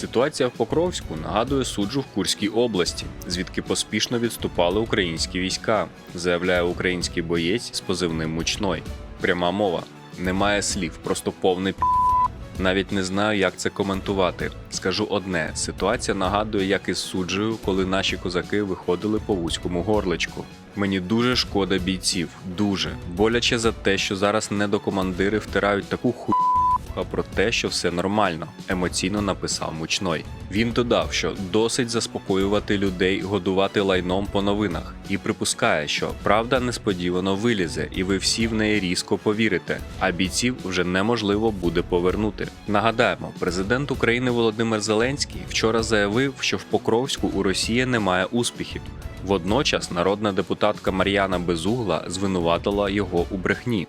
Ситуація в Покровську нагадує суджу в Курській області, звідки поспішно відступали українські війська, заявляє український боєць з позивним мучной. Пряма мова. Немає слів, просто повний п***. Навіть не знаю, як це коментувати. Скажу одне: ситуація нагадує, як із суджею, коли наші козаки виходили по вузькому горличку. Мені дуже шкода бійців, дуже боляче за те, що зараз недокомандири втирають таку ху про те, що все нормально, емоційно написав мучной. Він додав, що досить заспокоювати людей, годувати лайном по новинах, і припускає, що правда несподівано вилізе, і ви всі в неї різко повірите, а бійців вже неможливо буде повернути. Нагадаємо, президент України Володимир Зеленський вчора заявив, що в Покровську у Росії немає успіхів. Водночас народна депутатка Мар'яна Безугла звинуватила його у брехні.